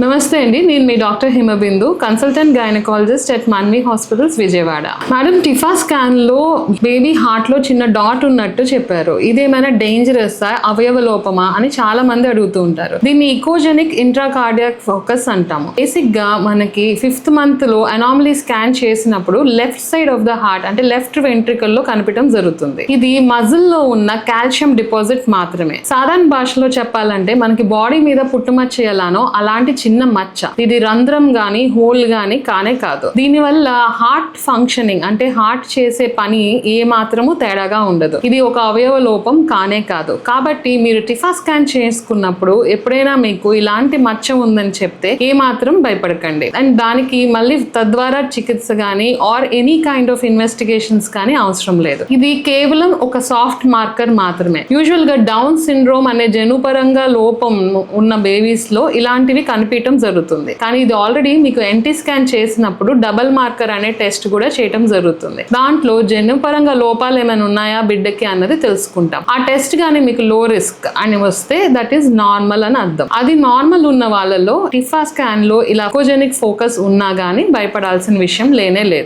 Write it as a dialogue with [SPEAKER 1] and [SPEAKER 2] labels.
[SPEAKER 1] నమస్తే అండి నేను మీ doctor Himabindu consultant gynaecologist at Manvi hospitals Vijayawada. Madam TIFFA స్కాన్లో baby హార్ట్లో చిన్న డాట్ ఉన్నట్టు చెప్పారు. ఇదేమైనా డేంజరస్ అవయవ లోపమా అని చాలా మంది అడుగుతూ ఉంటారు. దీన్ని ఇకోజెనిక్ ఇంట్రాకార్డియాక్ ఫోకస్ అంటాము. బేసిక్గా మనకి ఫిఫ్త్ మంత్లో అనామలీ స్కాన్ చేసినప్పుడు left side of the heart అంటే లెఫ్ట్ వెంట్రికల్లో కనిపించడం జరుగుతుంది. ఇది మజిల్లో ఉన్న కాల్షియం డిపాజిట్ మాత్రమే. సాధారణ భాషలో చెప్పాలంటే మనకి బాడీ మీద పుట్టుమచ్చ ఎలానో అలాంటి చిన్న మచ్చ. ఇది రంధ్రం గాని హోల్ గాని కానే కాదు. దీనివల్ల హార్ట్ ఫంక్షనింగ్ అంటే హార్ట్ చేసే పని ఏ మాత్రము తేడాగా ఉండదు. ఇది ఒక అవయవ లోపం కానే కాదు. కాబట్టి మీరు టిఫా స్కాన్ చేసుకున్నప్పుడు ఎప్పుడైనా మీకు ఇలాంటి మచ్చ ఉందని చెప్తే ఏ మాత్రం భయపడకండి. అండ్ దానికి మళ్ళీ తద్వారా చికిత్స కానీ or any kind of investigations కానీ అవసరం లేదు. ఇది కేవలం ఒక సాఫ్ట్ మార్కర్ మాత్రమే. యూజువల్గా డౌన్ సిండ్రోమ్ అనే జనుపరంగా లోపం ఉన్న బేబీస్లో ఇలాంటివి కనిపించడం జరుగుతుంది. కానీ ఇది ఆల్రెడీ మీకు ఎన్టీ స్కాన్ చేసినప్పుడు డబల్ మార్కర్ అనే టెస్ట్ కూడా చేయడం జరుగుతుంది. దాంట్లో జన్యుపరంగా లోపాలు ఏమైనా ఉన్నాయా బిడ్డకి అన్నది తెలుసుకుంటాం. ఆ టెస్ట్ కానీ మీకు లో రిస్క్ అని వస్తే దట్ ఈస్ నార్మల్ అని అర్థం. అది నార్మల్ ఉన్న వాళ్ళలో టిఫా స్కాన్లో ఇలా ఫోకస్ ఉన్నా గానీ భయపడాల్సిన విషయం లేనే లేదు.